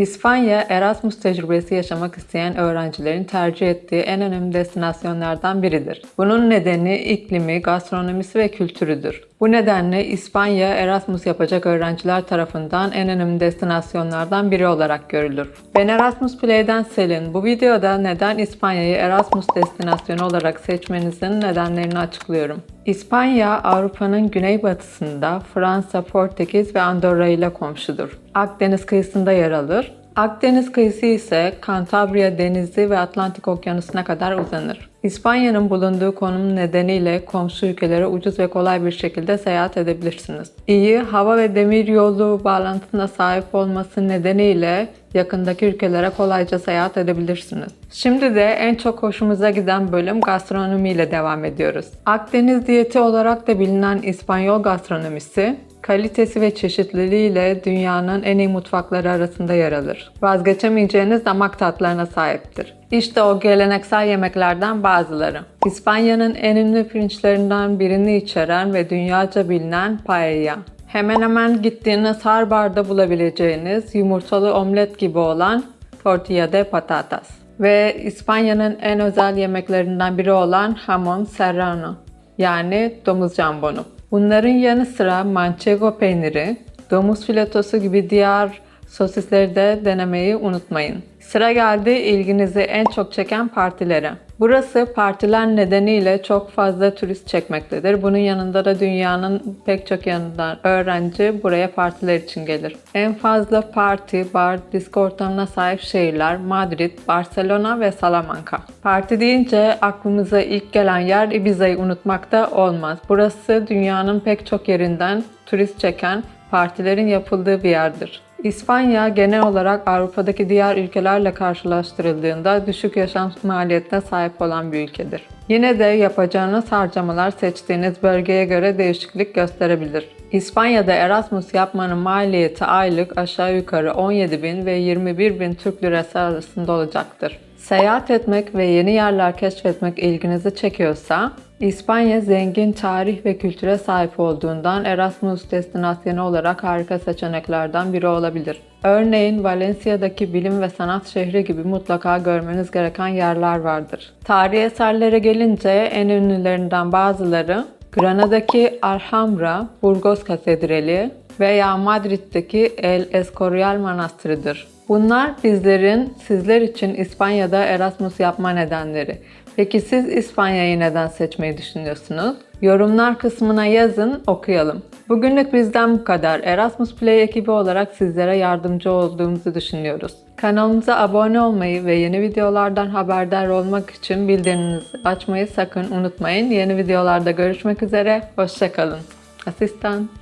İspanya, Erasmus tecrübesi yaşamak isteyen öğrencilerin tercih ettiği en önemli destinasyonlardan biridir. Bunun nedeni iklimi, gastronomisi ve kültürüdür. Bu nedenle İspanya, Erasmus yapacak öğrenciler tarafından en önemli destinasyonlardan biri olarak görülür. Ben Erasmus Play'den Selin. Bu videoda neden İspanya'yı Erasmus destinasyonu olarak seçmenizin nedenlerini açıklıyorum. İspanya, Avrupa'nın güneybatısında Fransa, Portekiz ve Andorra ile komşudur. Akdeniz kıyısında yer alır. Akdeniz kıyısı ise Kantabria Denizi ve Atlantik Okyanusu'na kadar uzanır. İspanya'nın bulunduğu konum nedeniyle komşu ülkelere ucuz ve kolay bir şekilde seyahat edebilirsiniz. İyi hava ve demir yolu bağlantısına sahip olması nedeniyle yakındaki ülkelere kolayca seyahat edebilirsiniz. Şimdi de en çok hoşumuza giden bölüm gastronomi ile devam ediyoruz. Akdeniz diyeti olarak da bilinen İspanyol gastronomisi, kalitesi ve çeşitliliğiyle dünyanın en iyi mutfakları arasında yer alır. Vazgeçemeyeceğiniz damak tatlarına sahiptir. İşte o geleneksel yemeklerden bazıları. İspanya'nın en ünlü pirinçlerinden birini içeren ve dünyaca bilinen paella. Hemen hemen gittiğiniz her barda bulabileceğiniz yumurtalı omlet gibi olan tortilla de patatas. Ve İspanya'nın en özel yemeklerinden biri olan hamon serrano yani domuz jambonu. Bunların yanı sıra manchego peyniri, domuz filetosu gibi diğer sosisleri de denemeyi unutmayın. Sıra geldi ilginizi en çok çeken partilere. Burası partiler nedeniyle çok fazla turist çekmektedir. Bunun yanında da dünyanın pek çok yanından öğrenci buraya partiler için gelir. En fazla parti, bar, disko ortamına sahip şehirler Madrid, Barcelona ve Salamanca. Parti deyince aklımıza ilk gelen yer Ibiza'yı unutmakta olmaz. Burası dünyanın pek çok yerinden turist çeken partilerin yapıldığı bir yerdir. İspanya genel olarak Avrupa'daki diğer ülkelerle karşılaştırıldığında düşük yaşam maliyetine sahip olan bir ülkedir. Yine de yapacağınız harcamalar seçtiğiniz bölgeye göre değişiklik gösterebilir. İspanya'da Erasmus yapmanın maliyeti aylık aşağı yukarı 17 bin ve 21 bin Türk lirası arasında olacaktır. Seyahat etmek ve yeni yerler keşfetmek ilginizi çekiyorsa, İspanya zengin tarih ve kültüre sahip olduğundan Erasmus destinasyonu olarak harika seçeneklerden biri olabilir. Örneğin Valencia'daki bilim ve sanat şehri gibi mutlaka görmeniz gereken yerler vardır. Tarihi eserlere gelince en ünlülerinden bazıları Granada'daki Alhambra, Burgos Katedrali veya Madrid'deki El Escorial Manastırı'dır. Bunlar bizlerin sizler için İspanya'da Erasmus yapma nedenleri. Peki siz İspanya'yı neden seçmeyi düşünüyorsunuz? Yorumlar kısmına yazın, okuyalım. Bugünlük bizden bu kadar. Erasmus Play ekibi olarak sizlere yardımcı olduğumuzu düşünüyoruz. Kanalımıza abone olmayı ve yeni videolardan haberdar olmak için bildiriminizi açmayı sakın unutmayın. Yeni videolarda görüşmek üzere, hoşçakalın. Asistan.